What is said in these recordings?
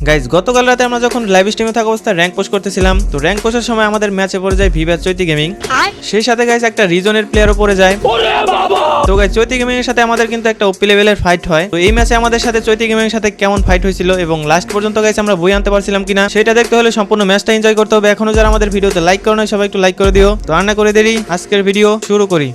Guys গতকাল রাতে আমরা যখন লাইভ স্ট্রিমে থাকা অবস্থায় র্যাঙ্ক পোস্ট করতেছিলাম তো র্যাঙ্ক পোস্টের সময় আমাদের ম্যাচে পড়ে যায় ভিভ্যাট চৈতি গেমিং সেই সাথে গাইজ একটা রিজনের প্লেয়ারও পড়ে যায়। তো গাইজ চৈতি গেমিং এর সাথে আমাদের কিন্তু একটা ওপি লেভেলের ফাইট হয়। তো এই ম্যাচে আমাদের সাথে চৈতি গেমিং এর সাথে কেমন ফাইট হয়েছিল এবং লাস্ট পর্যন্ত গাইজ আমরা বই আনতে পারছিলাম কিনা সেটা দেখতে হলে সম্পূর্ণ ম্যাচটা এনজয় করতে হবে। এখনও যারা আমাদের ভিডিওতে লাইক করো না সবাই একটু লাইক করে দিও। তো আর না করে দেরি আজকের ভিডিও শুরু করি।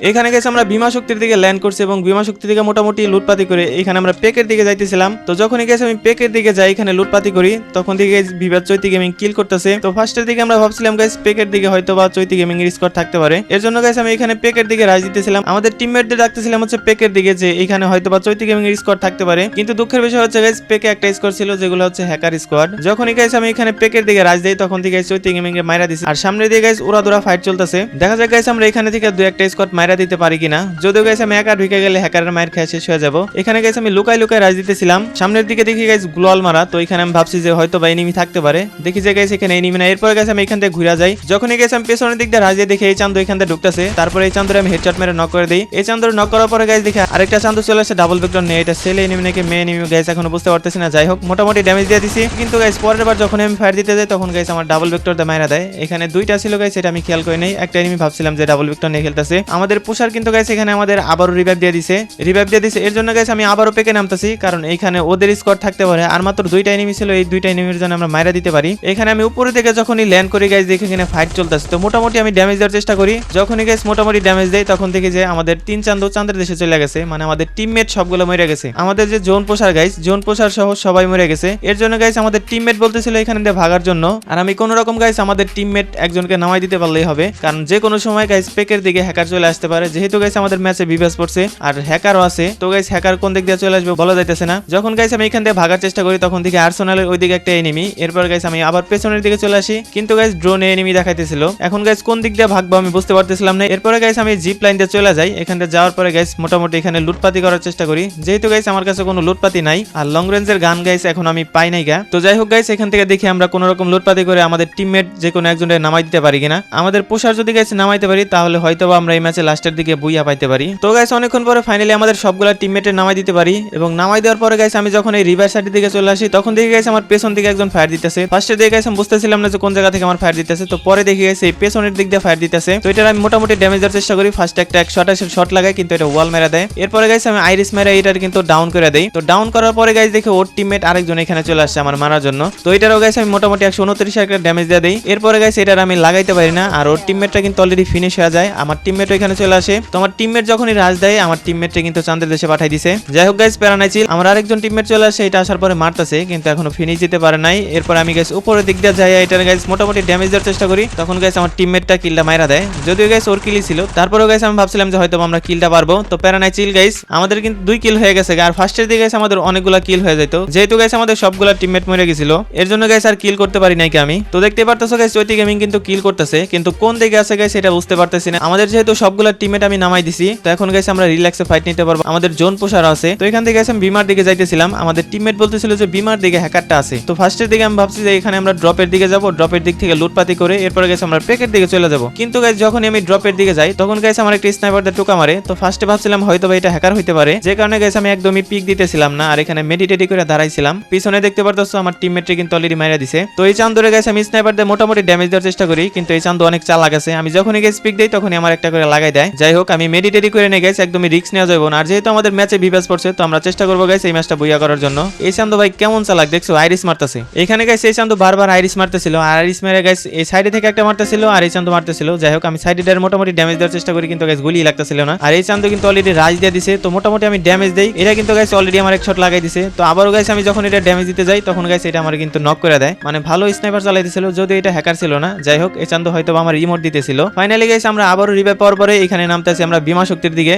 এখানে গেছে আমরা বিমা শক্তির দিকে ল্যান্ড করছি এবং বিমা শক্তি থেকে মোটামুটি লুটপাতি করে এখানে আমরা পেকের দিকে যাইতেছিলাম। তো যখনই গেছে আমি পেকের দিকে যাই, এখানে লুটপাতি করি, তখন দিকে বিবাদ চৈতি গেমিং কিল করতেছে। তো ফার্স্টের দিকে আমরা ভাবছিলাম গাইস পেকের দিকে হয়তো বা চৈতি গেমিং স্কোর থাকতে পারে। এর জন্য গাইস আমি এখানে পেকের দিকে রাজ দিতেছিলাম। আমাদের টিমমেটদের ডাকতেছিলাম হচ্ছে পেকের দিকে যে এখানে হয়তো বা চৈতি গেমিং এর স্কোর থাকতে পারে। কিন্তু দুঃখের বিষয় হচ্ছে গাইস পেকে একটা স্কোর ছিল, যেগুলো হচ্ছে হ্যাকার স্কোয়াড যখনই গাইস আমি এখানে পেকের দিকে রাজ দেই, তখন থেকে চৈতি গেমিং এর মাইরা দিছি। আর সামনে দিয়ে গাইস ওরা দোরা ফাইট চলতেছে। দেখা যাক গাইস আমরা এখানে থেকে দু একটা স্কোয়াড মাইরা দিতে পারি কিনা? যদিও গাইস আমি একা ঢুকে গেলে হ্যাকারের মায়ের খেয়ে শেষ হয়ে যাব। এখানে গাইস আমি লুকাই লুকাই রাজ দিতেছিলাম। সামনের দিকে দেখি গাইস গ্লোয়াল মারা। তো এখানে আমি ভাবছি যে হয়তো বা এনিমি থাকতে পারে। দেখি যে গাইস এখানে এনিমি না এরপরে গাইস আমি এখান থেকে ঘুরে যাই। যখনই গাইস আমি পেছনের দিক দিয়ে রাজ দিয়ে দেখি এই চান্দু এখান থেকে ঢুকতেছে। তারপরে এই চান্দুরে আমি হেডশট মেরে নক করে দিই। এই চান্দুরে নক করার পরে গাইস দেখি আরেকটা চান্দু চলে আসে ডাবল ভেক্টর নিয়ে। এটা ছেলে এনিমি নাকি মেয়ে এনিমি গাইস এখনও বুঝতে পারতেছি না। যাই হোক, মোটামুটি ড্যামেজ দিয়ে দিছি। কিন্তু গাইস পরের বার যখন আমি ফায়ার দিতে যাই, তখন গাইস আমার ডাবল ভেক্টর দিয়ে মাইরা দেয়। এখানে দুইটা ছিল গাইস এটা আমি খেয়াল করে নেই। একটা এনিমি ভাবছিলাম যে ডাবল ভেক্টর নিয়ে খেলতেছে। আমাদের পুষার কিন্তু গাইস এখানে আমাদের আবারও রিভাইভ দিয়ে দিছে। রিভাইভ দিয়ে দিছে, এর জন্য গাইস আমি আবারও পেকে নামতেছি, কারণ এইখানে ওদের স্কোর থাকতে পারে। আর মাত্র দুইটা এনিমি ছিল, এই দুইটা এনিমির জন্য আমরা মাইরা দিতে পারি। এখানে আমি উপরে থেকে যখনই ল্যান্ড করি গাইস দেখি এখানে ফাইট চলতেছে। তো মোটামুটি আমি ড্যামেজ দেওয়ার চেষ্টা করি। যখনই গাইস মোটামুটি ড্যামেজ দেয় তখন থেকে যে আমাদের তিন চান্দ চাঁদের দেশে চলে গেছে। মানে আমাদের টিমমেট সবগুলো মরে গেছে। আমাদের যে জোন পোষার গাইস জোন পোষার সহ সবাই মরে গেছে। এর জন্য গাইস আমাদের টিমমেট বলতেছিল এখানে দিয়ে ভাগার জন্য। আর আমি কোন রকম গাইস আমাদের টিমমেট একজনকে নামাই দিতে পারলেই হবে। কারণ যে কোনো সময় গাইস পেকের দিকে হ্যাকার চলে আসতে পারে। যেহেতু গাইস আমাদের ম্যাচে বিভাস পড়ছে আর হ্যাকারও আছে, তো গাইস হ্যাকার কোন দিক দিয়ে চলে আসবে বলা যাইতেছে না। যখন গাইস আমি এখান থেকে ভাগার চেষ্টা করি, তখন দিকে আর্সেনালের ওই দিকে একটা এনিমি এরপর গাইস আমি আবার পেছনের দিকে চলে আসি। কিন্তু গাইস ড্রোনে এনিমি দেখাইতেছিল। এখন গাইস কোন দিক দিয়ে ভাগবো আমি বুঝতে পারতেছিলাম না। এরপরে গাইস আমি জিপ লাইন দিয়ে চলে যাই। এখান থেকে যাওয়ার পরে গাইস মোটামুটি এখানে লুটপাতি করার চেষ্টা করি। যেহেতু গাইস আমার কাছে কোনো লুটপাতি নাই আর লং রেঞ্জের গান গাইস এখন আমি পাই নাই গা। তো যাই হোক গাইস এখান থেকে দেখি আমরা কোনো রকম লুটপাতি করে আমাদের টিমমেট যে কোনো একজনের নামাই দিতে পারি কিনা। আমাদের পোষার যদি গাইস নামাইতে পারি, তাহলে হয়তো আমরা এই ম্যাচে লাস্টের দিকে বুইয়া পাইতে পারি। তো গাইস অনেকক্ষণ পরে ফাইনালি আমাদের সবগুলা টিমমেটের নামাই দিতে পারি এবং নামাই দেওয়ার পরে গাইস আমি যখন এই রিভার সাইডের দিকে চলে আসি, তখন দেখে গাইস আমার পেছন দিকে একজন ফায়ার দিতেছে। ফার্স্টে দেখে আমি বুঝতেছিলাম না যে কোন জায়গা থেকে আমার ফায়ার দিতেছে। তো পরে দেখে গেছে এই পেছনের দিক দিয়ে ফায়ার দিতেছে। তো এটার আমি মোটামুটি ড্যামেজ দেওয়ার চেষ্টা করি। ফার্স্ট একটা এক শট আসে শট লাগাই কিন্তু এটা ওয়াল মেরা দেয়। এরপরে গাইস আমি আইরিস মেরা এটার কিন্তু ডাউন করে দেই। তো ডাউন করার পরে গাইস দেখে ওর টিমমেট আরেকজন এখানে চলে আসছে আমার মারার জন্য। তো এটারও গাইস আমি মোটামুটি একশো উনত্রিশ একটা ড্যামেজ দিয়ে দেই। এরপরে গাইস এটার আমি লাগাইতে পারি না। আর ওর টিমমেটটা কিন্তু অলরেডি ফিনিশ হয়ে যায়। আমার টিমমেট এখানে চলে আসে। তো আমার টিমমেট যখনই রাজ দেয়, আমার টিমমেটটা কিন্তু চান্দের দেশে পাঠাই দিছে। যাই হোক গাইস প্যারা নাই ছিল আমার আরেকজন টিমমেট চলে আসে, এটা আসার পরে মারতেছে, কিন্তু এখনও ফিনিশ দিতে পারে নাই। এরপর আমি গাইস উপরের দিক দিয়ে যাই এটার গাইস মোটামুটি ড্যামেজ দেওয়ার চেষ্টা করি। তখন গাইস আমার টিমমেটটা কিলটা মাইরা দেয়। যদিও গাইস ওর কিলই ছিল। তারপরেও গাইস আমি ভাবছিলাম যে হয়তো আমরা কিলটা পারব। তো প্যারা নাই চিল গাইস আমাদের কিন্তু দুই কিল হয়ে গেছে আর ফার্স্টের দিকে গাইস আমাদের অনেকগুলা কিল হয়ে যেত যেহেতু গাইস আমাদের সবগুলা টিমমেট মরে গেছিল। এর জন্য গাইস আর কিল করতে পারি নাই কি আমি? তো দেখতে পারতেছো গাইস চৈতি গেমিং কিন্তু কিল করতেছে। কিন্তু কোন দিকে আছে গাইস এটা বুঝতে পারতেছি না। আমাদের যেহেতু সবগুলা টিমমেট আমি নামাই দিছি। তো এখন গেছে আমরা রিল্যাক্সে ফাইট নিতে পারব। আমাদের জোন পোষার আছে। তো এখান থেকে আমি বিমার দিকে যাইতেছিলাম। আমাদের টিমমেট বলতেছিল যে বিমার দিকে হ্যাকারটা আছে। তো ফার্স্টের দিকে আমি ভাবছি যে এখানে আমরা ড্রপের দিকে যাব। ড্রপের দিক থেকে লুটপাতি করে এরপরে গেছে আমরা পেকের দিকে চলে যাব। কিন্তু গাইস যখন আমি ড্রপের দিকে যাই, তখন গাইস আমার একটা স্নাইপার দিয়ে টোকা মারে। তো ফার্স্টে ভাবছিলাম হয়তো এটা হ্যাকার হইতে পারে। যে কারণে গাইস আমি একদমই পিক দিতেছিলাম না। আর এখানে মেডিটেটি করে দাঁড়াইছিলাম। পিছনে দেখতে পারতেছো আমার টিমমেটে কিন্তু অলরেডি মাইরা দিছে। তো এই চান্দরে গাইস আমি স্নাইপার দিয়ে মোটামুটি ড্যামেজ দেওয়ার চেষ্টা করি। কিন্তু এই চান্দ অনেক চালাক আছে। আমি যখনই গাইস পিক দেই, তখনই আমার একটা করে লাগাই দেয়। যাই হোক, আমি মেডিটেটি করে নিয়ে গাইস একদমই রিস্ক নেওয়া যাবে আর যেহেতু আমাদের ম্যাচে বিভাস পড়ছে, তো আমরা চেষ্টা করব গাইস এই ম্যাচটা বুইয়া করার জন্য। এই চান্দু ভাই কেমন চালাক, দেখছ? আইরিস মারতেছে। এখানে গাইস এই চান্দু বারবার আইরিস মারতেছিল। আর আইরিস মেরে গাইস এই সাইডে থেকে একটা মারতেছিল, আর এই চান্দু মারতেছিল। যাই হোক, আমি সাইডে মোটামুটি ড্যামেজ দেওয়ার চেষ্টা করি, কিন্তু গাইস গুলি লাগতেছিল না। আর এই চান্দু কিন্তু অলরেডি রাজ দিয়ে দিছে, তো মোটামুটি আমি ড্যামেজ দেই। এটা কিন্তু গাইস অলরেডি আমার এক শট লাগাই দিছে। তো আবারও গাইস আমি যখন এটা ড্যামেজ দিতে যাই, তখন গাইস এটা আমার কিন্তু নক করে দেয়। মানে ভালো স্নাইপার চালাই দিছিল যদিও এটা হ্যাকার ছিল না। যাই হোক, এই চান্দু হয়তো আমার রিমোট দিতেছিল। ফাইনালি গাইস আমরা আবারও রিভাইভ পাওয়ার পরে এখানে নামতে নামতেছি আমরা বিমা শক্তির দিকে।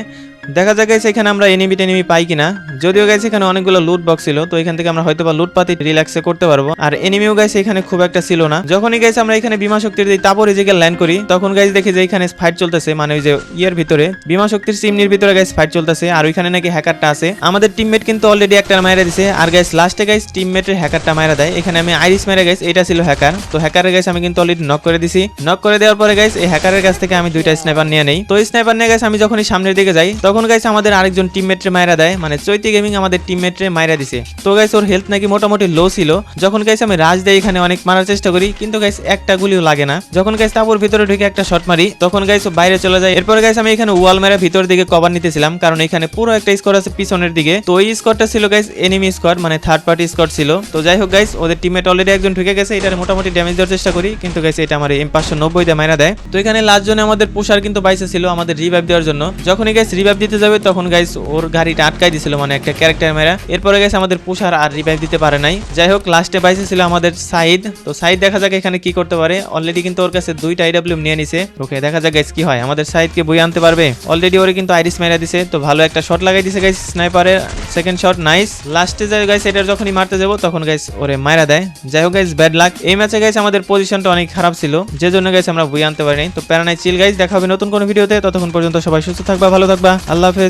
দেখা যাক গাইস এখানে আমরা এনিমি টেনিমি পাই কিনা। যদিও গাইস এখানে অনেকগুলো লুট বক্স ছিল, তো এখান থেকে আমরা হয়তো বা লুট পাতি রিল্যাক্সে করতে পারব। আর এনিমিও গাইস এখানে খুব একটা ছিল না। যখনই গাইস আমরা এখানে বিমা শক্তির দিই তারপরে যে ল্যান্ড করি, তখন গাইস দেখি যে এখানে ফাইট চলতেছে মানে ওই যে ইয়ের ভিতরে। বিমা শক্তির সিমনির ভিতরে গাইস ফাইট চলতেছে, আর ওইখানে নাকি হ্যাকারটা আছে। আমাদের টিমমেট কিন্তু অলরেডি একটা মাইরা দিছে। আর গাইস লাস্টে গাইস টিমমেটের হ্যাকারটা মাইরা দেয়। এখানে আমি আইরিস মেরে গাইস এটা ছিল হ্যাকার তো হ্যাকারের গাইস আমি কিন্তু অলরেডি নক করে দিছি। নক করে দেওয়ার পরে গাইস এই হ্যাকারের কাছ থেকে আমি দুইটা স্নাইপার নিয়ে নেই। তো স্নাইপার নিয়ে গাইস আমি যখনই সামনের দিকে যাই তখন তখন গাইস আমাদের আরেকজন টিমমেটরে মাইরা দেয় মানে চৈতি গেমিং আমাদের টিমমেটরে মাইরা দিছে। তো গাইস ওর হেলথ নাকি মোটামুটি লো ছিল। যখন গাইস আমি রাজ দেয় এখানে অনেক মারার চেষ্টা করি, কিন্তু গাইস একটা গুলিও লাগে না। যখন গাইস তারপর ভিতরে ঢুকে একটা শট মারি, তখন গাইস ও বাইরে চলে যায়। এরপর গাইস আমি এখানে ওয়াল মেরা ভিতর দিকে কভার নিতেছিলাম, কারণ এখানে পুরো একটা স্কোর আছে পিছনের দিকে। তো ওই স্কোরটা ছিল গাইস এনিমি স্কোয়াড মানে থার্ড পার্টি স্কোয়াড ছিল। তো যাই হোক গাইস ওদের টিমমেট অলরেডি একজন ঢুকে গেছে, এটার মোটামুটি ড্যামেজ দেওয়ার চেষ্টা করি, কিন্তু গাইস এটা আমার এম পাঁচশো নব্বই দিয়ে মাইরা দেয়। তো এখানে লাস্ট জনে আমাদের পুষার কিন্তু বাইসে ছিল আমাদের রিভাইভ দেওয়ার জন্য। যখনই গাইস রিভাইভ দিতে যাবে, তখন গাইস ওর গাড়িটা আটকাই দিছিল মানে একটা ক্যারেক্টার মেরা। এরপরে গাইস আমাদের পুষার আর রিভাইভ দিতে পারে নাই। যাই হোক লাস্টে বাইসে ছিল আমাদের সাইদ তো সাইদ দেখা যাক এখানে কি করতে পারে। অলরেডি কিন্তু ওর কাছে দুইটা আইডব্লিউ নিয়ে নিছে। ওকে দেখা যাক গাইস কি হয়। আমাদের সাইদকে বই আনতে পারবে। অলরেডি ওরে কিন্তু আইরিস মেরা দিছে। তো ভালো একটা শট লাগাই দিছে গাইস স্নাইপারের সেকেন্ড শট নাইস লাস্টে যাই গাইস এটার যখনই মারতে যাব, তখন গাইস ওরে মারা দেয়। যাই হোক গাইস ব্যাড লাক এই ম্যাচে গাইস আমাদের পজিশনটা অনেক খারাপ ছিল। যে জন্য গাইস আমরা বই আনতে পারিনি তো প্যারানাই চিল গাইস দেখা হবে নতুন কোনো ভিডিওতে ততক্ষণ পর্যন্ত সবাই সুস্থ থাকবা, ভালো থাকবা। আল্লাহ হাফেজ